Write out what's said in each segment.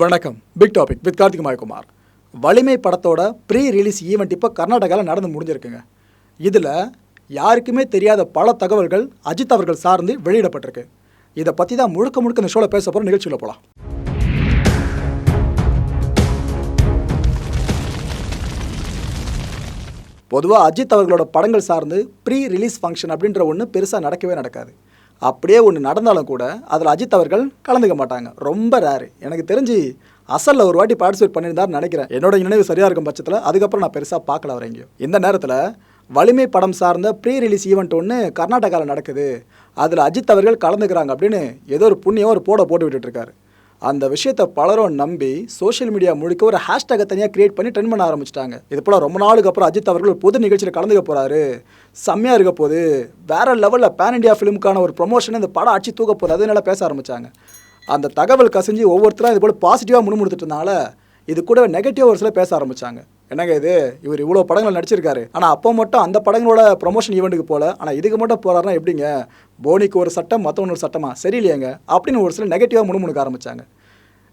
வணக்கம். Big topic with Karthik Mayakumar. Valimai படத்தோட pre release event இப்போ கர்நாடகாவில் நடந்து முடிஞ்சிருக்குங்க. இதில் யாருக்குமே தெரியாத பல தகவல்கள் அஜித் அவர்கள் சார்ந்து வெளியிடப்பட்டிருக்கு. இதை பற்றி தான் முழுக்க முழுக்க இந்த ஷோவில் பேச போகிற நிகழ்ச்சியில் போகலாம் பொதுவாக அஜித் அவர்களோட படங்கள் சார்ந்து ப்ரீ ரிலீஸ் ஃபங்க்ஷன் அப்படின்ற ஒன்று பெருசாக நடக்கவே நடக்காது. அப்படியே ஒன்று நடந்தாலும் கூட அதில் அஜித் அவர்கள் கலந்துக்க மாட்டாங்க. ரொம்ப ரேரு எனக்கு தெரிஞ்சு அசலில் ஒரு வாட்டி பார்ட்டிசிபேட் பண்ணியிருந்தாருன்னு நினைக்கிறேன். என்னோட நினைவு சரியாக இருக்கும் பட்சத்தில் அதுக்கப்புறம் நான் பெருசாக பார்க்கல அவர் எங்கேயும். இந்த நேரத்தில் வலிமை படம் சார்ந்த ப்ரீ ரிலீஸ் ஈவெண்ட் ஒன்று கர்நாடகாவில் நடக்குது. அதில் அஜித் அவர்கள் கலந்துக்கிறாங்க அப்படின்னு ஏதோ ஒரு புண்ணியம் ஒரு போட போட்டு விட்டுட்டு இருக்காரு. அந்த விஷயத்தை பலரும் நம்பி சோஷியல் மீடியா முழுக்க ஒரு ஹேஷ்டேகை தனியாக கிரியேட் பண்ணி ட்ரெண்ட் பண்ண ஆரம்பிச்சிட்டாங்க. இது போல் ரொம்ப நாளுக்கு அப்புறம் அஜித் அவர்கள் ஒரு பொது நிகழ்ச்சியில் கலந்துக்க போகிறாரு செம்மையாக இருக்க போது வேற லெவலில் பேன் இண்டியா ஃபிலிமுக்கான ஒரு ப்ரொமோஷன் இந்த படம் அடிச்சு தூக்க போகுது. அதனால பேச ஆரம்பிச்சாங்க. அந்த தகவல் கசிஞ்சு ஒவ்வொருத்தரும் இது போல் பாசிட்டிவாக முணுமுடுத்துட்டனால இது கூட நெகட்டிவ் ஒரு சில பேச ஆரம்பித்தாங்க என்னங்க இது? இவர் இவ்வளோ படங்கள் நடிச்சிருக்காரு. ஆனால் அப்போ மட்டும் அந்த படங்களோட ப்ரொமோஷன் ஈவெண்ட்டுக்கு போகல ஆனால் இதுக்கு மட்டும் போகிறாருன்னா எப்படிங்க? போனிக்கு ஒரு சட்டம் மற்றவங்க ஒரு சட்டமா? சரியில்லையேங்க. அப்படின்னு ஒரு சில நெகட்டிவாக முணுமுணுக்க ஆரம்பிச்சாங்க.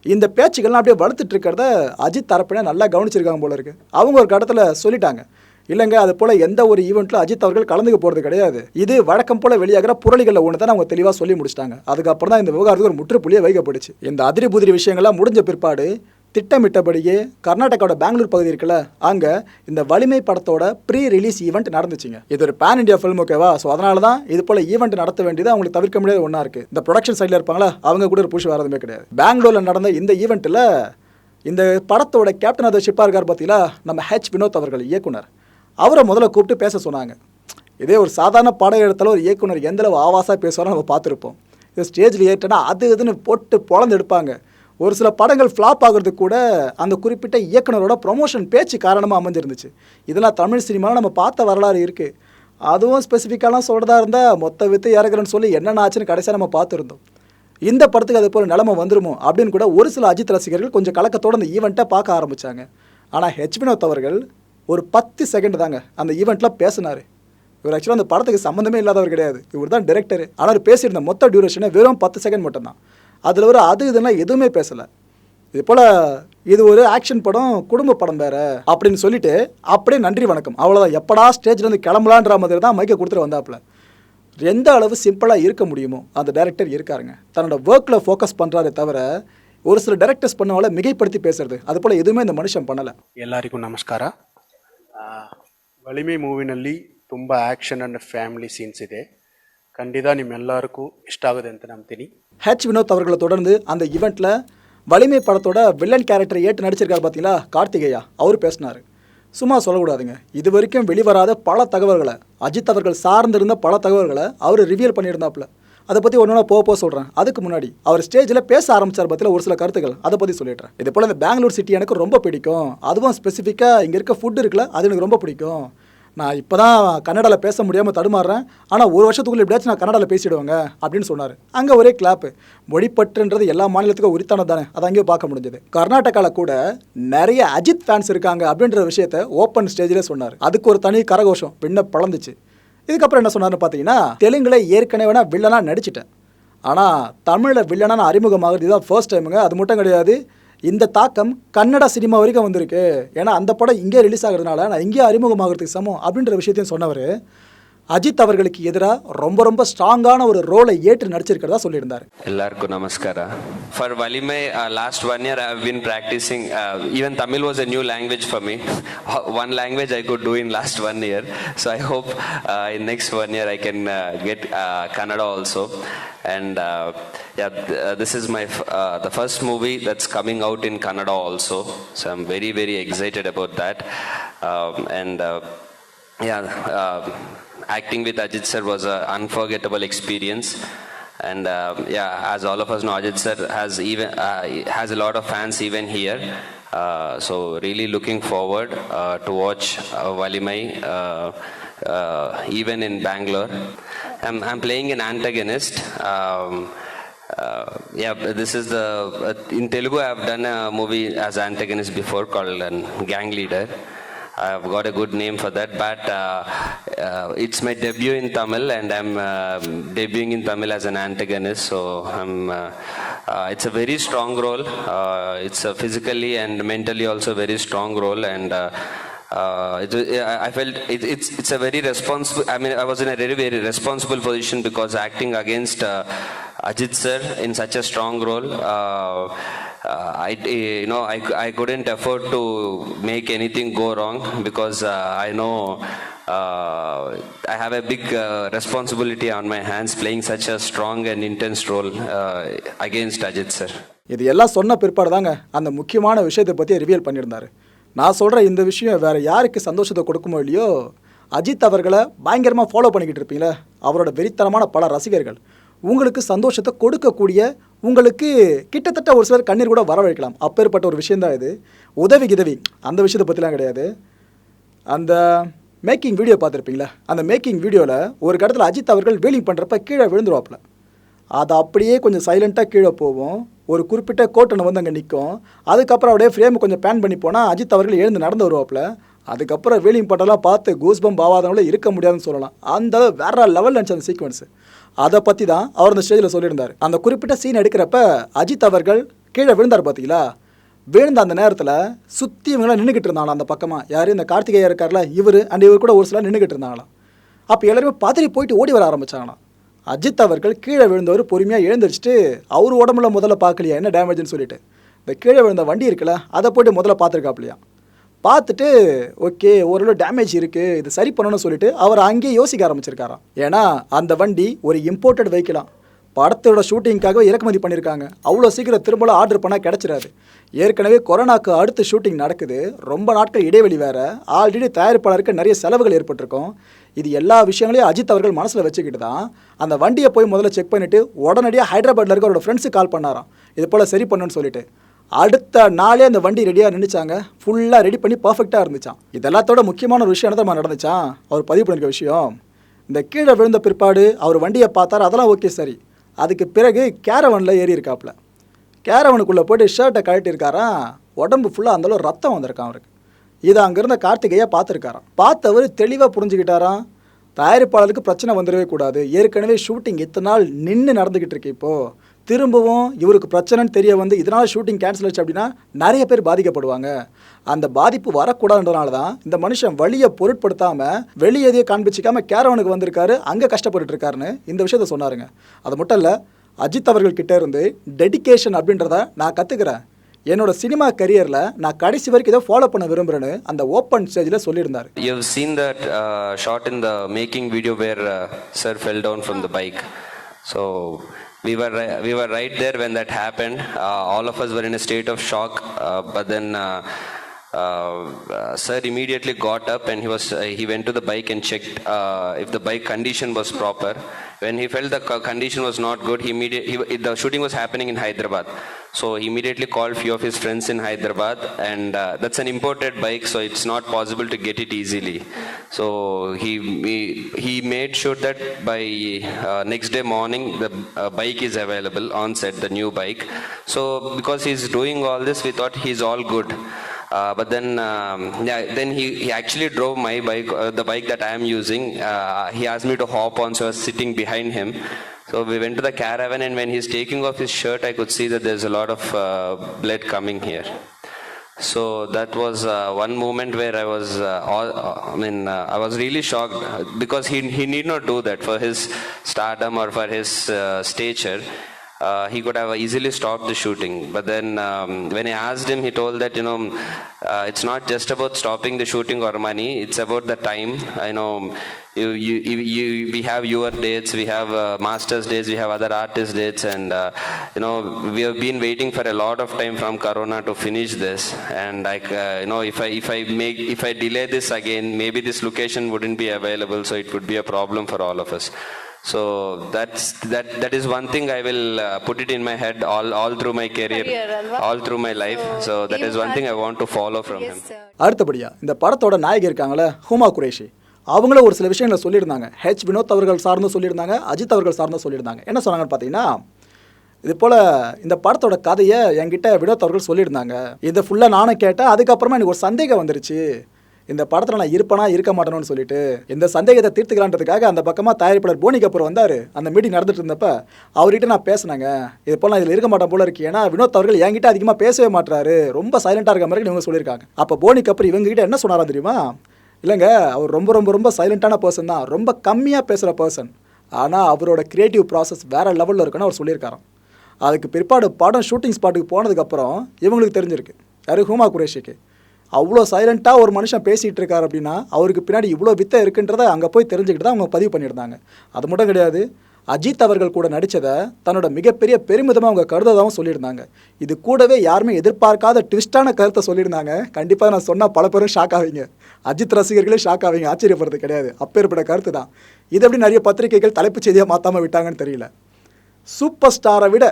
இந்த பேச்சுக்கள்லாம் அப்படியே வளர்த்துட்டு இருக்கிறத அஜித் தரப்பினா நல்லா கவனிச்சிருக்காங்க போல இருக்கு. அவங்க ஒரு கடத்தில் சொல்லிட்டாங்க. இல்லைங்க அது போல் எந்த ஒரு ஈவெண்ட்டில் அஜித் அவர்கள் கலந்துக்க போகிறது கிடையாது. இது வழக்கம் போல் வெளியாகிற புரளிகளில் ஒன்று தான் அவங்க தெளிவாக சொல்லி முடிச்சிட்டாங்க. அதுக்கப்புறம் தான் இந்த விவகாரத்துக்கு ஒரு முற்றுப்புள்ளியே வைக்கப்பட்டுச்சு. இந்த அதிரி புதிரி விஷயங்கள்லாம் முடிஞ்ச பிற்பாடு திட்டமிட்டபடியே கர்நாடகாவோட பெங்களூர் பகுதி இருக்குல்ல அங்கே இந்த வலிமை படத்தோட ப்ரீ ரிலீஸ் ஈவெண்ட் நடந்துச்சுங்க. இது ஒரு பேன் இண்டியா ஃபிலிம் ஓகேவா ஸோ அதனால தான் இது போல் ஈவெண்ட் நடத்த வேண்டியது அவங்களுக்கு தவிர்க்க முடியாத ஒன்றா இருக்குது இந்த ப்ரொடக்ஷன் சைடில் இருப்பாங்களா? அவங்க கூட ஒரு புஷ் வரதுமே கிடையாது. பெங்களூரில் நடந்த இந்த ஈவெண்ட்டில் இந்த படத்தோட கேப்டன் ஆஃப் ஷிப்பாக இருக்கார் பார்த்தீங்களா நம்ம ஹெச் வினோத் அவர்கள் இயக்குனர். அவரை முதல்ல கூப்பிட்டு பேச சொன்னாங்க. இதே ஒரு சாதாரண படம் எடுத்தாலும் ஒரு இயக்குனர் எந்தளவு ஆவாசாக பேசுவாரோ நம்ம பார்த்துருப்போம். இது ஸ்டேஜில் ஏற்றினா அது இதுன்னு போட்டு பொழந்து எடுப்பாங்க. ஒரு சில படங்கள் ஃப்ளாப் ஆகுறதுக்கு கூட அந்த குறிப்பிட்ட இயக்குனரோட ப்ரொமோஷன் பேச்சு காரணமாக அமைஞ்சிருந்துச்சு. இதெல்லாம் தமிழ் சினிமாவில் நம்ம பார்த்த வரலாறு இருக்குது அதுவும் ஸ்பெசிஃபிக்காலாம் சொல்கிறதா இருந்தால் மொத்த வித்து இறக்குறேன்னு சொல்லி என்னென்ன ஆச்சுன்னு கடைசியாக நம்ம பார்த்துருந்தோம். இந்த படத்துக்கு அது போல் நிலமை வந்துருமோ அப்படின்னு கூட ஒரு சில அஜித் ரசிகர்கள் கொஞ்சம் கலக்கத்தோடு அந்த ஈவெண்ட்டை பார்க்க ஆரம்பித்தாங்க ஆனால் ஹெச் வினோத் அவர்கள் ஒரு பத்து செகண்ட் தாங்க அந்த ஈவெண்ட்டில் பேசினார். இவர் ஆக்சுவலாக அந்த படத்துக்கு சம்மந்தமே இல்லாதவர் கிடையாது. இவர் தான் டேரக்டர் ஆனால் பேசியிருந்த மொத்த டியூரேஷனே வெறும் பத்து செகண்ட் மட்டும்தான். அதில் ஒரு அது இதெல்லாம் எதுவுமே பேசலை இது போல் இது ஒரு ஆக்ஷன் படம் குடும்ப படம் வேற அப்படின்னு சொல்லிட்டு அப்படியே நன்றி வணக்கம் அவ்வளோதான் எப்படா ஸ்டேஜ்லேருந்து கிளம்பலான்ற மாதிரி தான் மைக்கை கொடுத்துட்டு வந்தாப்புல எந்த அளவு சிம்பிளாக இருக்க முடியுமோ அந்த டைரக்டர் இருக்காருங்க தன்னோட ஒர்க்கில் ஃபோக்கஸ் பண்ணுறாரே தவிர ஒரு சில டைரக்டர்ஸ் பண்ணவங்கள மிகைப்படுத்தி பேசுறது அது போல் எதுவுமே இந்த மனுஷன் பண்ணலை ಎಲ್ಲರಿಗೂ ನಮಸ್ಕಾರ ಆ, ವಲಿಮೆ ಮೂವಿನಲ್ಲಿ ತುಂಬ ಆ್ಯಕ್ಷನ್ ಆ್ಯಂಡ್ ಫ್ಯಾಮಿಲಿ ಸೀನ್ಸ್ ಇದೆ ಖಂಡಿತ ನಿಮ್ಮೆಲ್ಲರಿಗೂ ಇಷ್ಟ ಆಗುತ್ತೆ ಅಂತ ನಂಬ್ತೀನಿ ஹெச் வினோத் அவர்களை தொடர்ந்து அந்த ஈவெண்ட்டில் வலிமை படத்தோட வில்லன் கேரக்டரை ஏற்று நடிச்சிருக்காரு பார்த்தீங்களா கார்த்திகேயா அவர் பேசினார் சும்மா சொல்லக்கூடாதுங்க இது வரைக்கும் வெளிவராத பல தகவல்களை அஜித் அவர்கள் சார்ந்திருந்த பல தகவல்களை அவர் ரிவீல் பண்ணியிருந்தாப்புல அதை பற்றி ஒன்று போக போக சொல்கிறேன் அதுக்கு முன்னாடி அவர் ஸ்டேஜில் பேச ஆரம்பிச்சார் பற்றில ஒரு சில கருத்துக்கள் அதை பற்றி சொல்லிடுறேன் இது போல் இந்த பெங்களூர் சிட்டி எனக்கு ரொம்ப பிடிக்கும் அதுவும் ஸ்பெசிஃபிக்காக இங்கே இருக்க ஃபுட் இருக்குல்ல அது எனக்கு ரொம்ப பிடிக்கும் நான் இப்போ தான் கன்னடாவில் பேச முடியாமல் தடுமாறுறேன். ஆனால் ஒரு வருஷத்துக்குள்ளே எப்படியாச்சும் நான் கன்னடாவில் பேசிடுவாங்க அப்படின்னு சொன்னார். அங்கே ஒரே கிளாப்பு மொழிப்பற்றுன்றது எல்லா மாநிலத்துக்கும் உரித்தானது தானே அதை அங்கேயும் பார்க்க முடிஞ்சது. கர்நாடகாவில் கூட நிறைய அஜித் ஃபேன்ஸ் இருக்காங்க அப்படின்ற விஷயத்த ஓப்பன் ஸ்டேஜில் சொன்னார். அதுக்கு ஒரு தனி கரகோஷம் பின்ன பழந்துச்சு இதுக்கப்புறம் என்ன சொன்னார்னு பார்த்தீங்கன்னா தெலுங்கில் ஏற்கனவே நான் வில்லனா நடிச்சிட்டேன். ஆனால் தமிழில் வில்லனா அறிமுகமாகிறது இதுதான் ஃபர்ஸ்ட் டைமுங்க அது மட்டும் கிடையாது இந்த தாக்கம் கன்னட சினிமா வரைக்கும் வந்திருக்கு. ஏன்னா அந்த படம் இங்கே ரிலீஸ் ஆகிறதுனால நான் இங்கேயே அறிமுகமாகிறதுக்கு சமம் அப்படின்ற விஷயத்தையும் சொன்னவர். அஜித் அவர்களுக்கு எதிராக ரொம்ப ரொம்ப ஸ்ட்ராங்கான ஒரு ரோலை ஏற்று நடிச்சிருக்கிறதா சொல்லியிருந்தார். எல்லாருக்கும் நமஸ்காரம் for Valimai last one year I been practising even Tamil was a new language for me one language I could do in last one year so I hope in next one year I can get Kannada also and yeah th- uh, this is my f- uh, the first movie that's coming out in Kannada also, so I'm very very excited about that, um, uh, um, acting with ajit sir was an unforgettable experience and uh, yeah as all of us know ajit sir has even uh, has a lot of fans even here uh, so really looking forward uh, to watch uh, valimai uh, uh, even in bangalore I'm, I'm playing an antagonist um, uh, yeah, this is the uh, in Telugu. I've done a movie as antagonist before called um, Gang Leader. I've got a good name for that. But uh, uh, it's my debut in Tamil, and I'm uh, debuting in Tamil as an antagonist. So I'm. Uh, it's a very strong role. It's a physically and mentally also very strong role, and. Uh, it, I I felt it, it's it's a very responsible. I mean, I was in a very very responsible position because acting against uh, Ajit sir in such a strong role. Uh, uh, I you know I, I couldn't afford to make anything go wrong because uh, I know uh, I have a big uh, responsibility on my hands playing such a strong and intense role uh, against Ajit sir. இது எல்லாம் சொன்ன பிற்பாடு தாங்க அந்த முக்கியமான விஷயத்தை பற்றி reveal பண்ணியிருந்தாரு நான் சொல்கிற இந்த விஷயம் வேறு யாருக்கு சந்தோஷத்தை கொடுக்குமோ இல்லையோ அஜித் அவர்களை பயங்கரமாக ஃபாலோ பண்ணிக்கிட்டு இருப்பீங்களே அவரோட வெறித்தனமான பல ரசிகர்கள் உங்களுக்கு சந்தோஷத்தை கொடுக்கக்கூடிய உங்களுக்கு கிட்டத்தட்ட ஒரு சிலர் கண்ணீர் கூட வரவழைக்கலாம். அப்பேற்பட்ட ஒரு விஷயந்தான் இது. உதவி கிதவி அந்த விஷயத்தை பற்றிலாம் கிடையாது. அந்த மேக்கிங் வீடியோ பார்த்துருப்பீங்களா? அந்த மேக்கிங் வீடியோவில் ஒரு கடத்தில் அஜித் அவர்கள் வீலிங் பண்ணுறப்ப கீழே விழுந்துருவாப்புல. அது அப்படியே கொஞ்சம் சைலண்ட்டாக கீழே போகும். ஒரு குறிப்பிட்ட கோட்டனை வந்து அங்கே நிற்கும் அதுக்கப்புறம் அப்படியே ஃப்ரேம் கொஞ்சம் பேன் பண்ணி போனால் அஜித் அவர்கள் எழுந்து நடந்து வருவாப்புல. அதுக்கப்புறம் வீலிங் பட்டெல்லாம் பார்த்து கூஸ்பம் ஆகாதவங்கள இருக்க முடியாதுன்னு சொல்லலாம். அந்த வேற லெவலில் இருந்துச்சு அந்த சீக்வன்ஸு அதை பற்றி தான் அவர் அந்த ஸ்டேஜில் சொல்லியிருந்தார். அந்த குறிப்பிட்ட சீன் எடுக்கிறப்ப அஜித் அவர்கள் கீழே விழுந்தார் பார்த்தீங்களா விழுந்த அந்த நேரத்தில் சுற்றி இவங்களாம் நின்றுக்கிட்டு இருந்தாங்களாம் அந்த பக்கமாக யார்? இந்த கார்த்திகேயா இருக்கார்ல இவர் அண்ட் இவர் கூட ஒரு சிலர் நின்றுக்கிட்டு இருந்தாங்களாம். அப்போ எல்லாருமே பதறி போயிட்டு ஓடி வர ஆரம்பித்தாங்களாம் அஜித் அவர்கள் கீழே விழுந்தவர் பொறுமையாக எழுந்திரிச்சிட்டு அவர் உடம்புல முதல்ல பார்க்கலையா என்ன டேமேஜ்னு சொல்லிட்டு. இந்த கீழே விழுந்த வண்டி இருக்குல்ல அதை போய்ட்டு முதல்ல பார்த்துருக்காப்லையா? பார்த்துட்டு ஓகே ஓரளவு டேமேஜ் இருக்குது இது சரி பண்ணணும்னு சொல்லிட்டு அவர் அங்கேயே யோசிக்க ஆரம்பிச்சிருக்காராம். ஏன்னா அந்த வண்டி ஒரு இம்போர்ட்டட் வெஹிக்கிளாம் படத்தோட ஷூட்டிங்காக இறக்குமதி பண்ணியிருக்காங்க அவ்வளோ சீக்கிரம் திரும்பலாம் ஆர்டர் பண்ணால் கிடச்சிடாது. ஏற்கனவே கொரோனாக்கு அடுத்து ஷூட்டிங் நடக்குது. ரொம்ப நாட்கள் இடைவெளி வேறு. ஆல்ரெடி தயாரிப்பாளருக்கு நிறைய செலவுகள் ஏற்பட்டிருக்கும். இது எல்லா விஷயங்களையும் அஜித் அவர்கள் மனசில் வச்சுக்கிட்டு தான் அந்த வண்டியை போய் முதல்ல செக் பண்ணிவிட்டு உடனடியாக ஹைதராபாத்தில் இருக்க அவரோட ஃப்ரெண்ட்ஸுக்கு கால் பண்ணாராம். இது போல் சரி பண்ணுன்னு சொல்லிட்டு. அடுத்த நாளே அந்த வண்டி ரெடியாக நின்றுச்சாங்க ஃபுல்லாக ரெடி பண்ணி பர்ஃபெக்டாக இருந்துச்சான் இது எல்லாத்தோட முக்கியமான ஒரு விஷயம் என்ன நடந்துச்சான் அவர் பதிவு பண்ணிருக்க விஷயம். இந்த கீழே விழுந்த பிற்பாடு அவர் வண்டியை பார்த்தாரு அதெல்லாம் ஓகே சரி. அதுக்கு பிறகு கேரவனில் ஏறி இருக்காப்புல. கேரவனுக்குள்ளே போயிட்டு ஷர்ட்டை கழட்டியிருக்காராம் உடம்பு ஃபுல்லாக அந்தளவு ரத்தம் வந்திருக்கான் அவருக்கு. இதை அங்கேருந்த கார்த்திகையா பார்த்துருக்காராம். பார்த்தவர் தெளிவாக புரிஞ்சுக்கிட்டாராம். தயாரிப்பாளருக்கு பிரச்சனை வந்துடவே கூடாது. ஏற்கனவே ஷூட்டிங் இத்தனை நாள் நின்று நடந்துக்கிட்டு இருக்கு இப்போது திரும்பவும் இவருக்கு பிரச்சனைன்னு தெரிய வந்து இதனால் ஷூட்டிங் கேன்சல் ஆச்சு அப்படின்னா நிறைய பேர் பாதிக்கப்படுவாங்க. அந்த பாதிப்பு வரக்கூடாதுன்றனால தான் இந்த மனுஷன் வழியை பொருட்படுத்தாமல் வெளியே வெளியேதையே காண்பிச்சிக்காம கேரவனுக்கு வந்திருக்காரு அங்கே கஷ்டப்பட்டுட்டு இருக்காருன்னு இந்த விஷயத்த சொன்னாருங்க. அது மட்டும் இல்லை அஜித் அவர்கள்கிட்ட இருந்து டெடிகேஷன் அப்படின்றத நான் கற்றுக்கிறேன் என்னோட சினிமா கரியரில் நான் கடைசி வரைக்கும் இதை ஃபாலோ பண்ண விரும்புகிறேன்னு அந்த ஓப்பன் ஸ்டேஜில் சொல்லியிருந்தார். You seen that shot in the making video where sir uh, Sir fell down from the we were we were right there when that happened. Uh, all of us were in a state of shock. Uh, but then uh, uh, Sir immediately got up and he was uh, he went to the bike and checked uh, if the bike condition was proper. When he felt the condition was not good, he immediately the shooting was happening in Hyderabad. So he immediately called few of his friends in Hyderabad, and uh, that's an imported bike, so it's not possible to get it easily. So he he, he made sure that by uh, next day morning the uh, bike is available on set, the new bike. So because he's doing all this, we thought he's all good. Uh, but then, um, yeah, then he, he actually drove my bike, uh, the bike that I am using. Uh, he asked me to hop on, so I was sitting behind him. So we went to the caravan, and when he's taking off his shirt, I could see that there's a lot of blood coming here. So that was uh, one moment where I was, uh, all, I mean, uh, I was really shocked because he, he need not do that for his stardom or for his stature. Uh, he could have easily stopped the shooting. But then um, when I asked him, he told that, you know, uh, it's not just about stopping the shooting or money, it's about the time. I know you, you, you, we have your dates, we have uh, master's dates, we have other artist dates, and, uh, you know, we have been waiting for a lot of time from Corona to finish this. And like, uh, you know, if I, if I make, if I delay this again, maybe this location wouldn't be available, so it would be a problem for all of us. So that's that. That is one thing I will uh, put it in my head all all through my career, Career, all through my life. So that you is one thing I want to follow from him. Yes. அடுத்தபடியா இந்த படத்தோட நாயகி இருக்காங்களே ஹுமா குரேஷி அவங்களும் ஒரு சில விஷயங்களை சொல்லியிருந்தாங்க H Vinod அவர்கள் சார்ந்தும் சொல்லியிருந்தாங்க அஜித் அவர்கள் சார்ந்தும் சொல்லியிருந்தாங்க என்ன சொன்னாங்கன்னு பார்த்தீங்கன்னா இது போல் இந்த படத்தோட கதையை என்கிட்ட வினோத் அவர்கள் சொல்லியிருந்தாங்க இதை ஃபுல்லாக நானும் கேட்டேன் அதுக்கப்புறமா எனக்கு ஒரு சந்தேகம் வந்துருச்சு இந்த படத்தில் நான் இருப்பனா இருக்க மாட்டேன்னு சொல்லிட்டு இந்த சந்தேகத்தை தீர்த்துக்கலான்றதுக்காக அந்த பக்கமாக தயாரிப்பாளர் போனி கபூர் வந்தார். அந்த மீட்டிங் நடந்துட்டு இருந்தப்ப அவர்கிட்ட நான் பேசினாங்க. இது போல் நான் இதில் இருக்க மாட்டேன் போல இருக்கு ஏன்னா வினோத் அவர்கள் என்கிட்ட அதிகமாக பேசவே மாட்டாரு ரொம்ப சைலண்டாக இருக்க மாதிரி இவங்க சொல்லியிருக்காங்க. அப்போ போனி கபூர் இவங்ககிட்ட என்ன சொன்னாரா தெரியுமா? இல்லைங்க அவர் ரொம்ப ரொம்ப ரொம்ப சைலண்ட்டான பர்சன் தான். ரொம்ப கம்மியாக பேசுகிற பர்சன் ஆனால் அவரோட க்ரியேட்டிவ் ப்ராசஸ் வேறு லெவலில் இருக்குன்னு அவர் சொல்லியிருக்காராம். அதுக்கு பிற்பாடு படம் ஷூட்டிங் ஸ்பாட்டுக்கு போனதுக்கப்புறம் இவங்களுக்கு தெரிஞ்சிருக்கு. யாரு? ஹூமா குரேஷிக்கு. அவ்வளோ சைலண்ட்டாக ஒரு மனுஷன் பேசிகிட்டு இருக்கார் அப்படின்னா அவருக்கு பின்னாடி இவ்வளோ வித்தை இருக்குன்றதை அங்கே போய் தெரிஞ்சுக்கிட்டு தான் அவங்க பதிவு பண்ணியிருந்தாங்க. அது மட்டும் கிடையாது அஜித் அவர்கள் கூட நடித்ததை தன்னோட மிகப்பெரிய பெருமிதமாக அவங்க கருததாகவும் சொல்லியிருந்தாங்க. இது கூடவே யாருமே எதிர்பார்க்காத ட்விஸ்டான கருத்தை சொல்லியிருந்தாங்க. கண்டிப்பாக நான் சொன்னால் பல பேரும் ஷாக் ஆவீங்க. அஜித் ரசிகர்களே ஷாக் ஆவீங்க. ஆச்சரியப்படுறது கிடையாது. அப்பேற்பட்ட கருத்து தான். இது எப்படி நிறைய பத்திரிகைகள் தலைப்புச் செய்தியாக மாற்றாமல் விட்டாங்கன்னு தெரியல. சூப்பர் ஸ்டாரை விட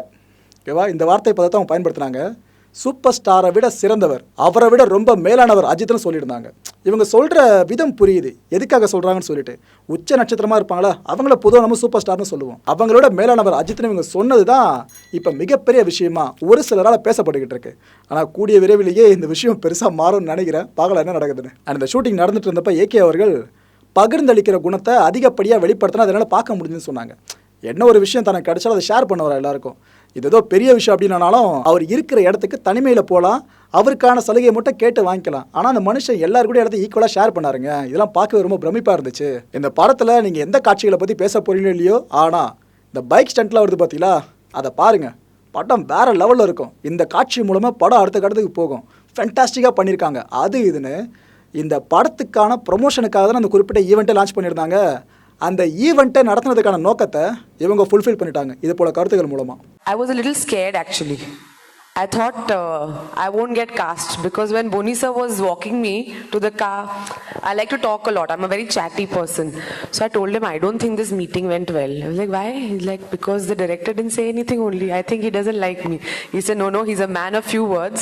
ஓகேவா? இந்த வார்த்தை பதத்தை அவங்க பயன்படுத்துனாங்க சூப்பர் ஸ்டாரை விட சிறந்தவர் அவரை விட ரொம்ப மேலானவர் அஜித்னு சொல்லியிருந்தாங்க. இவங்க சொல்கிற விதம் புரியுது. எதுக்காக சொல்கிறாங்கன்னு சொல்லிட்டு உச்ச நட்சத்திரமாக இருப்பாங்களா? அவங்கள பொதுவாக நம்ம சூப்பர் ஸ்டார்னு சொல்லுவோம். அவங்களோட மேலானவர் அஜித்னு இவங்க சொன்னது தான் இப்போ மிகப்பெரிய விஷயமா ஒரு சிலரால் பேசப்பட்டுக்கிட்டு இருக்கு. ஆனால் கூடிய விரைவிலேயே இந்த விஷயம் பெருசாக மாறும்னு நினைக்கிறேன். பார்க்கலாம் என்ன நடக்குதுன்னு. அண்ட் இந்த ஷூட்டிங் நடந்துட்டு இருந்தப்போ ஏகே அவர்கள் பகிர்ந்தளிக்கிற குணத்தை அதிகப்படியாக வெளிப்படுத்தினா அதனால் பார்க்க முடியுதுன்னு சொன்னாங்க. என்ன ஒரு விஷயம் தனக்கு கிடைச்சாலும் அதை ஷேர் பண்ணுவார் எல்லாருக்கும். இது ஏதோ பெரிய விஷயம் அப்படின்னாலும் அவர் இருக்கிற இடத்துக்கு தனிமையில் போகலாம் அவருக்கான சலுகையை மட்டும் கேட்டு வாங்கிக்கலாம். ஆனால் அந்த மனுஷன் எல்லாரும் கூட இடத்த ஈக்குவலாக ஷேர் பண்ணாருங்க. இதெல்லாம் பார்க்கவே ரொம்ப பிரமிப்பாக இருந்துச்சு. இந்த படத்தில் நீங்கள் எந்த காட்சிகளை பற்றி பேச போறீங்களோ இல்லையோ ஆனால் இந்த பைக் ஸ்டண்ட்லாம் வருது பார்த்தீங்களா அதை பாருங்கள் படம் வேறு லெவலில் இருக்கும். இந்த காட்சி மூலமாக படம் அடுத்த கட்டத்துக்கு போகும். ஃபென்டாஸ்டிக்காக பண்ணியிருக்காங்க அது இதுன்னு இந்த படத்துக்கான ப்ரொமோஷனுக்காக தான் அந்த குறிப்பிட்ட ஈவெண்ட்டை லான்ச் பண்ணியிருந்தாங்க. அந்த ஈவெண்ட்டை நடத்துனதுக்கான நோக்கத்தை இவங்க ஃபுல்ஃபில் பண்ணிட்டாங்க இது போல கருத்துக்கள் மூலமாக I was a little scared actually. I thought uh, I won't get cast because when Boni sir was walking me to the car, I like to talk a lot. I'm a very chatty person. So I told him, I don't think this meeting went well. I was like, why? He's like, because the director didn't say anything only. I think he doesn't like me. He said, no, no, he's a man of few words.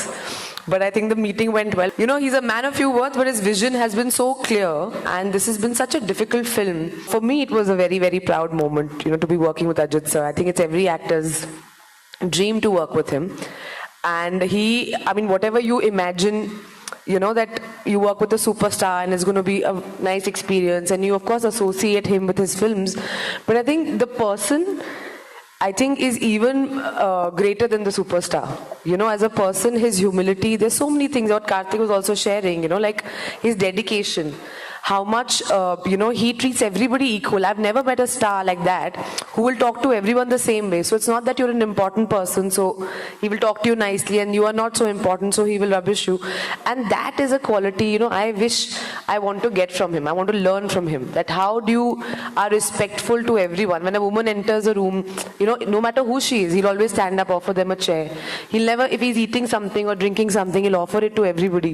But I think the meeting went well. You know, he's a man of few words, but his vision has been so clear. And this has been such a difficult film. For me, it was a very, very proud moment, you know, to be working with Ajit sir. I think it's every actor's dream to work with him. And he, I mean, whatever you imagine, you know, that you work with a superstar and it's going to be a nice experience, and you, of course, associate him with his films. But I think the person. I think is even uh, greater than the superstar. You know, as a person, his humility. There's so many things. What Karthik was also sharing. You know, like his dedication. How much uh, you know he treats everybody equal. I've never met a star like that who will talk to everyone the same way. So it's not that you're an important person, so he will talk to you nicely, and you are not so important, so he will rubbish you. And that is a quality. You know, I wish I want to get from him. I want to learn from him. That how do you are respectful to everyone. When a woman enters a room, you know, no matter who she is, he'll always stand up, offer them a chair. He'll never, if he's eating something or drinking something, he'll offer it to everybody.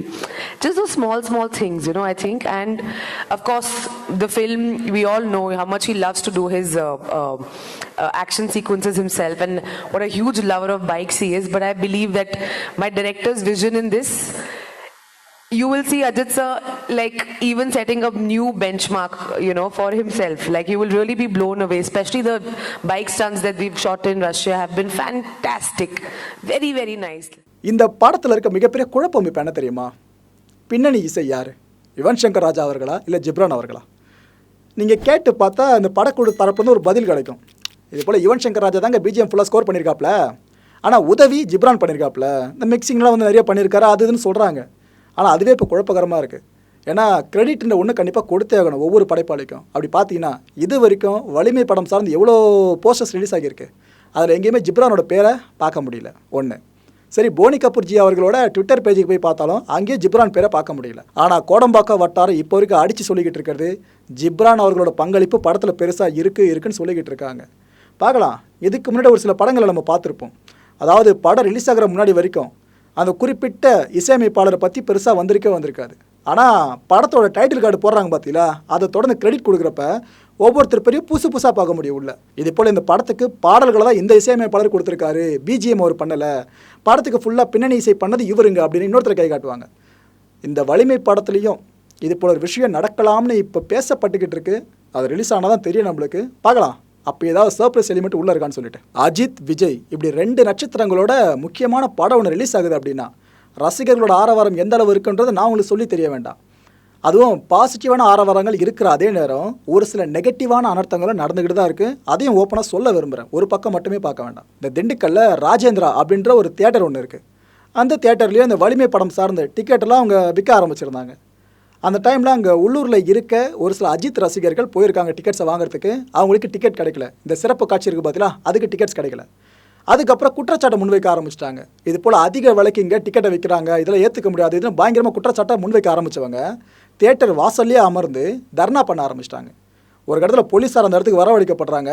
Just those small, small things, you know, I think. And of course, the film, we all know how much he loves to do his uh, uh, uh, action sequences himself and what a huge lover of bikes he is. But I believe that my director's vision in this you will see Ajit sir like even setting up new benchmark, you know, for himself. Like you will really be blown away. Especially the bike stunts that we've shot in Russia have been fantastic. Very, very nice. இந்த படத்தில் இருக்க மிகப்பெரிய குழப்பம் இப்போ என்ன தெரியுமா பின்னணி இசை யார் யுவன் சங்கர் ராஜா அவர்களா இல்லை ஜிப்ரான் அவர்களா நீங்கள் கேட்டு பார்த்தா இந்த படக்குழு தரப்புலேருந்து ஒரு பதில் கிடைக்கும் இது போல் யுவன் சங்கர் ராஜா தாங்க பிஜிஎம் ஃபுல்லாக ஸ்கோர் பண்ணியிருக்காப்ல ஆனால் உதவி ஜிப்ரான் பண்ணியிருக்காப்ல இந்த மிக்சிங்லாம் வந்து நிறைய பண்ணியிருக்காரு அது இதுன்னு சொல்கிறாங்க ஆனால் அதுவே இப்போ குழப்பகரமாக இருக்குது ஏன்னா கிரெடிட்ன்ற ஒன்று கண்டிப்பாக கொடுத்தே ஆகணும் ஒவ்வொரு படைப்பாளிக்கும். அப்படி பார்த்தீங்கன்னா இது வரைக்கும் வலிமை படம் சார்ந்து எவ்வளோ போஸ்டர்ஸ் ரிலீஸ் ஆகியிருக்கு? அதில் எங்கேயுமே ஜிப்ரானோட பேரை பார்க்க முடியல. ஒன்று சரி போனி கபூர் ஜி அவர்களோட ட்விட்டர் பேஜுக்கு போய் பார்த்தாலும் அங்கேயே ஜிப்ரான் பேரை பார்க்க முடியல. ஆனால் கோடம்பாக்கம் வட்டாரம் இப்போ வரைக்கும் அடித்து சொல்லிக்கிட்டு இருக்கிறது ஜிப்ரான் அவர்களோட பங்களிப்பு படத்தில் பெருசாக இருக்குது இருக்குன்னு சொல்லிக்கிட்டு இருக்காங்க. பார்க்கலாம். இதுக்கு முன்னாடி ஒரு சில படங்களை நம்ம பார்த்துருப்போம். அதாவது படம் ரிலீஸ் ஆகிற முன்னாடி வரைக்கும் அந்த குறிப்பிட்ட இசையமைப்பாளரை பற்றி பெருசாக வந்திருக்கே வந்திருக்காது ஆனால் படத்தோட டைட்டில் கார்டு போடுறாங்க பார்த்தீங்களா அதை தொடர்ந்து கிரெடிட் கொடுக்குறப்ப ஒவ்வொருத்தர் பெரிய புதுசு புதுசாக பார்க்க முடியும் உள்ள. இது போல் இந்த படத்துக்கு பாடல்களை தான் இந்த இசையமைப்பாளர் கொடுத்துருக்காரு. பிஜிஎம் அவர் பண்ணலை. படத்துக்கு ஃபுல்லாக பின்னணி இசை பண்ணது இவருங்க அப்படின்னு இன்னொருத்தர் கை காட்டுவாங்க. இந்த வலிமை படத்துலையும் இது போல ஒரு விஷயம் நடக்கலாம்னு இப்போ பேசப்பட்டுக்கிட்டு இருக்கு. அது ரிலீஸ் ஆனால் தான் தெரியும் நம்மளுக்கு. பார்க்கலாம். அப்போ ஏதாவது சர்ப்ரைஸ் எலிமெண்ட் உள்ளே இருக்கான்னு சொல்லிட்டு. அஜித் விஜய் இப்படி ரெண்டு நட்சத்திரங்களோட முக்கியமான படம் ஒன்று ரிலீஸ் ஆகுது அப்படின்னா ரசிகர்களோட ஆரவாரம் எந்த அளவு இருக்குன்றது நான் உங்களுக்கு சொல்லி தெரிய வேண்டாம். அதுவும் பாசிட்டிவான ஆரவாரங்கள் இருக்கிற அதே நேரம் ஒரு சில நெகட்டிவான அனர்த்தங்களும் நடந்துக்கிட்டு தான் இருக்குது அதையும் ஓப்பனாக சொல்ல விரும்புகிறேன் ஒரு பக்கம் மட்டுமே பார்க்க வேண்டாம். இந்த திண்டுக்கல்ல ராஜேந்திரா அப்படின்ற ஒரு தியேட்டர் ஒன்று இருக்குது அந்த தியேட்டர்லேயும் இந்த வலிமை படம் சார்ந்த டிக்கெட்டெல்லாம் அவங்க விற்க ஆரம்பிச்சிருந்தாங்க. அந்த டைமில் அங்கே உள்ளூரில் இருக்க ஒரு சில அஜித் ரசிகர்கள் போயிருக்காங்க டிக்கெட்ஸை வாங்குறதுக்கு. அவங்களுக்கு டிக்கெட் கிடைக்கல. இந்த சிறப்பு காட்சி இருக்குது பார்த்தீங்களா அதுக்கு டிக்கெட்ஸ் கிடைக்கல. அதுக்கப்புறம் குற்றச்சாட்டை முன்வைக்க ஆரம்பிச்சிட்டாங்க. இது போல் அதிக விலைக்கு இங்கே டிக்கெட்டை விற்கிறாங்க இதெல்லாம் ஏற்றுக்க முடியாது. இதில் பயங்கரமாக குற்றச்சாட்டை முன்வைக்க ஆரம்பித்தவங்க தேட்டர் வாசல்லையே அமர்ந்து தர்ணா பண்ண ஆரம்பிச்சிட்டாங்க. ஒரு இடத்துல போலீஸார் அந்த இடத்துக்கு வரவழைக்கப்படுறாங்க.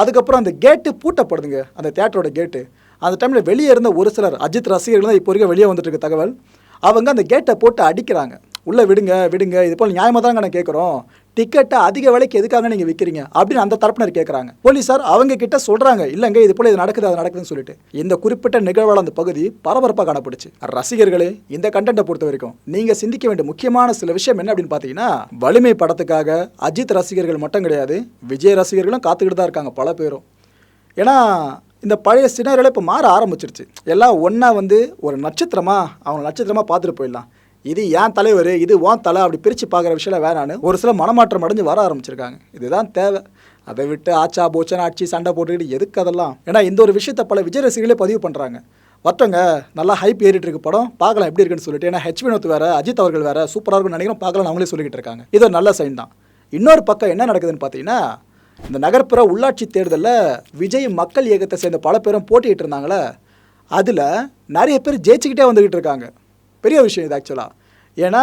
அதுக்கப்புறம் அந்த கேட்டு பூட்டப்படுதுங்க. அந்த தேட்டரோட கேட்டு அந்த டைமில் வெளியே இருந்த ஒரு சிலர் அஜித் ரசிகர்கள் தான் இப்போ வரைக்கும் வெளியே வந்துட்டு இருக்க தகவல். அவங்க அந்த கேட்டை போட்டு அடிக்கிறாங்க. உள்ளே விடுங்க விடுங்க. இது போல் நியாயமாக தாங்க நான் கேட்குறோம் டிக்கெட்டை அதிக விலைக்கு எதுக்காக நீங்கள் விற்கிறீங்க அப்படின்னு அந்த தரப்பினர் கேட்குறாங்க போலீஸார் அவங்க கிட்ட சொல்கிறாங்க இல்லைங்க இது போல் இது நடக்குது அது நடக்குதுன்னு சொல்லிட்டு. இந்த குறிப்பிட்ட நிகழ்வால் அந்த பகுதி பரபரப்பாக காணப்படுச்சு ரசிகர்களே இந்த கண்டென்ட்டை பொறுத்த வரைக்கும் நீங்கள் சிந்திக்க வேண்டிய முக்கியமான சில விஷயம் என்ன அப்படின்னு பார்த்தீங்கன்னா வலிமை படத்துக்காக அஜித் ரசிகர்கள் மட்டும் கிடையாது விஜய் ரசிகர்களும் காத்துக்கிட்டு தான் இருக்காங்க பல பேரும். ஏன்னா இந்த பழைய சினாரியில் இப்போ மாற ஆரம்பிச்சிருச்சு. எல்லாம் ஒன்றா வந்து ஒரு நட்சத்திரமாக அவங்க நட்சத்திரமாக பார்த்துட்டு போயிடலாம். இது ஏன் தலைவர்? இது ஓன் தலை? அப்படி பிரித்து பார்க்குற விஷயம் வேணான்னு ஒரு சில மனமாற்றம் அடைஞ்சு வர ஆரம்பிச்சிருக்காங்க. இதுதான் தேவை. அதை விட்டு ஆச்சா போச்சனா ஆட்சி சண்டை போட்டுக்கிட்டு எதுக்கு அதெல்லாம்? ஏன்னா இந்த ஒரு விஷயத்தை பல விஜய் ரசிகர்களே பதிவு பண்ணுறாங்க வரட்டங்க நல்லா ஹைப் ஏறிட்டு இருக்கு படம் பார்க்கலாம் எப்படி இருக்குன்னு சொல்லிட்டு. ஏன்னா ஹெச் வினோத் வேற அஜித் அவர்கள் வேற சூப்பராக இருக்கும்னு நினைக்கிறோம் பார்க்கலாம் அவங்களே சொல்லிக்கிட்டு இருக்காங்க. இது ஒரு நல்ல சைன் தான். இன்னொரு பக்கம் என்ன நடக்குதுன்னு பார்த்தீங்கன்னா இந்த நகர்ப்புற உள்ளாட்சி தேர்தலில் விஜய் மக்கள் இயக்கத்தை சேர்ந்த பல பேரும் போட்டிகிட்டு இருந்தாங்களே அதில் நிறைய பேர் ஜெயிச்சுக்கிட்டே வந்துக்கிட்டு இருக்காங்க. பெரிய விஷயம் இது ஆக்சுவலாக ஏன்னா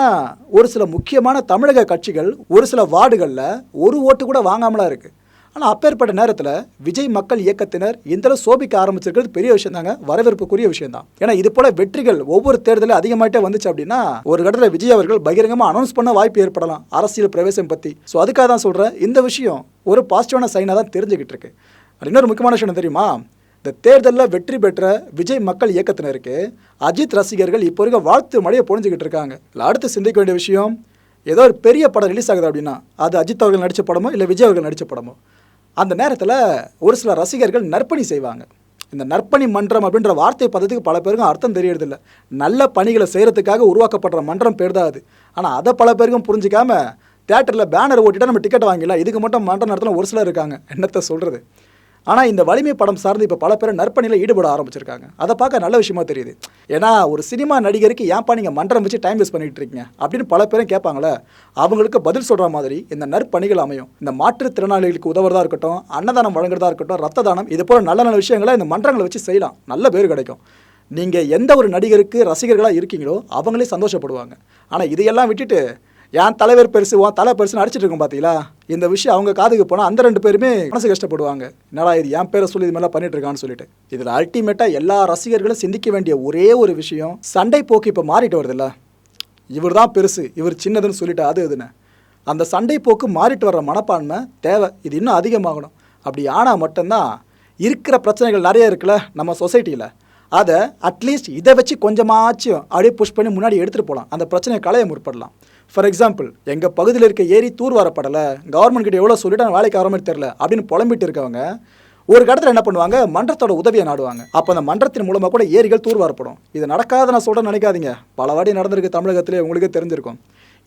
ஒரு சில முக்கியமான தமிழக கட்சிகள் ஒரு சில வார்டுகளில் ஒரு ஓட்டு கூட வாங்காமலாம் இருக்குது ஆனால் அப்பேற்பட்ட நேரத்தில் விஜய் மக்கள் இயக்கத்தினர் இந்தளவு சோபிக்க ஆரம்பிச்சிருக்கிறது பெரிய விஷயம் தாங்க வரவேற்புக்குரிய விஷயம் தான் ஏன்னா இது போல வெற்றிகள் ஒவ்வொரு தேர்தலும் அதிகமாயிட்டே வந்துச்சு அப்படின்னா ஒரு கட்டத்தில் விஜய் அவர்கள் பகிரங்கமாக அனௌன்ஸ் பண்ண வாய்ப்பு ஏற்படலாம் அரசியல் பிரவேசம் பற்றி ஸோ அதுக்காக தான் சொல்கிறேன் இந்த விஷயம் ஒரு பாசிட்டிவான சைனாக தான் தெரிஞ்சுக்கிட்டு இருக்கு. அது இன்னொரு முக்கியமான விஷயம் தெரியுமா? இந்த தேர்தலில் வெற்றி பெற்ற விஜய் மக்கள் இயக்கத்தினருக்கு அஜித் ரசிகர்கள் இப்போ இருக்க வாழ்த்து மழையை பொழிஞ்சுக்கிட்டு இருக்காங்க. இல்லை அடுத்து சிந்திக்க வேண்டிய விஷயம் ஏதோ ஒரு பெரிய படம் ரிலீஸ் ஆகுது அப்படின்னா அது அஜித் அவர்கள் நடித்த படமோ இல்லை விஜய் அவர்கள் நடித்த படமோ அந்த நேரத்தில் ஒரு சில ரசிகர்கள் நற்பணி செய்வாங்க. இந்த நற்பணி மன்றம் அப்படின்ற வார்த்தை பதத்துக்கு பல பேருக்கும் அர்த்தம் தெரியறதில்ல. நல்ல பணிகளை செய்கிறதுக்காக உருவாக்கப்படுற மன்றம் பேர் தான் அது. ஆனால் அதை பல பேருக்கும் புரிஞ்சிக்காமல் தேட்டரில் பேனர் ஓட்டிட்டா நம்ம டிக்கெட் வாங்கிடலாம். இதுக்கு மட்டும் மன்றம் நடத்தின ஒரு சிலர் இருக்காங்க. என்னத்தை சொல்கிறது ஆனால் இந்த வலிமை படம் சார்ந்து இப்போ பல பேர் நற்பணியில் ஈடுபட ஆரம்பிச்சிருக்காங்க. அதை பார்க்க நல்ல விஷயமா தெரியுது. ஏன்னா ஒரு சினிமா நடிகருக்கு ஏன்ப்பா நீங்கள் மன்றம் வச்சு டைம் வேஸ்ட் பண்ணிட்டு இருக்கீங்க? அப்படின்னு பல பேரும் கேட்பாங்களே அவங்களுக்கு பதில் சொல்கிற மாதிரி இந்த நற்பணிகள் அமையும். இந்த மாற்றுத்திறனாளிகளுக்கு உதவுறதா இருக்கட்டும் அன்னதானம் வழங்குறதா இருக்கட்டும் ரத்த தானம் இது போல நல்ல நல்ல விஷயங்களை இந்த மன்றங்களை வச்சு செய்யலாம். நல்ல பேர் கிடைக்கும். நீங்கள் எந்த ஒரு நடிகருக்கு ரசிகர்களாக இருக்கீங்களோ அவங்களே சந்தோஷப்படுவாங்க. ஆனால் இதையெல்லாம் விட்டுட்டு என் தலைவர் பெருசு உன் தலை பெருசுன்னு அடிச்சிட்டு இருக்கும் பார்த்தீங்களா இந்த விஷயம் அவங்க காதுக்கு போனால் அந்த ரெண்டு பேருமே மனசு கஷ்டப்படுவாங்க. என்னடா இது என் பேரை சொல்லி இது மாதிரிலாம் பண்ணிட்டு இருக்கான்னு சொல்லிட்டு. இதில் அல்டிமேட்டாக எல்லா ரசிகர்களும் சிந்திக்க வேண்டிய ஒரே ஒரு விஷயம் சண்டை போக்கு இப்போ மாறிட்டு வருதுல்ல. இவர் தான் பெருசு இவர் சின்னதுன்னு சொல்லிட்டு அது இதுன்னு அந்த சண்டை போக்கு மாறிட்டு வர்ற மனப்பான்மை தேவை இது இன்னும் அதிகமாகணும். அப்படி ஆனால் மட்டும்தான் இருக்கிற பிரச்சனைகள் நிறைய இருக்குல்ல நம்ம சொசைட்டியில் அதை அட்லீஸ்ட் இதை வச்சு கொஞ்சமாச்சும் அப்படியே புஷ் பண்ணி முன்னாடி எடுத்துகிட்டு போகலாம் அந்த பிரச்சனையை களைய முற்படலாம். ஃபார் எக்ஸாம்பிள் எங்கள் பகுதியில் இருக்க ஏரி தூர் வரப்படலை கவர்மெண்ட் கிட்ட எவ்வளோ சொல்லிட்டு நான் வேலைக்கு ஆகிற மாதிரி தெரில அப்படின்னு புலம்பிட்டு இருக்கவங்க ஒரு இடத்துல என்ன பண்ணுவாங்க? மன்றத்தோட உதவியை நாடுவாங்க. அப்போ அந்த மன்றத்தின் மூலமாக கூட ஏரிகள் தூர் வரப்படும். இது நடக்காத நான் சொல்கிறேன் நினைக்காதீங்க. பல வாடி நடந்திருக்கு தமிழகத்திலே உங்களுக்கே தெரிஞ்சிருக்கும்.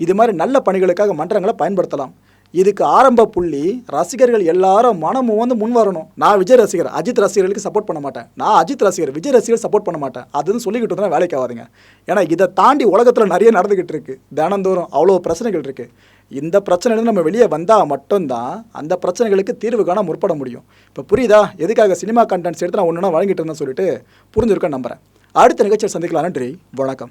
இது மாதிரி நல்ல பணிகளுக்காக மன்றங்களை பயன்படுத்தலாம். இதுக்கு ஆரம்ப புள்ளி ரசிகர்கள் எல்லாரும் மனமும் வந்து முன் வரணும். நான் விஜய் ரசிகர் அஜித் ரசிகர்களுக்கு சப்போர்ட் பண்ண மாட்டேன். நான் அஜித் ரசிகர் விஜய் ரசிகர் சப்போர்ட் பண்ண மாட்டேன். அதுன்னு சொல்லிக்கிட்டு இருந்தால் வேலைக்கு ஆகாதுங்க. ஏன்னா இதை தாண்டி உலகத்தில் நிறைய நடந்துக்கிட்டு இருக்கு. தினந்தோறும் அவ்வளோ பிரச்சனைகள் இருக்கு. இந்த பிரச்சனைலேருந்து நம்ம வெளியே வந்தால் மட்டும்தான் அந்த பிரச்சனைகளுக்கு தீர்வு காண முற்பட முடியும். இப்போ புரியுதா? எதுக்காக சினிமா கண்டென்ட்ஸ் எடுத்து நான் ஒன்று வழங்கிட்டு இருந்தேன்னு சொல்லிட்டு புரிஞ்சிருக்கேன் நம்புறேன். அடுத்த நிகழ்ச்சியில் சந்திக்கலாம். நன்றி. வணக்கம்.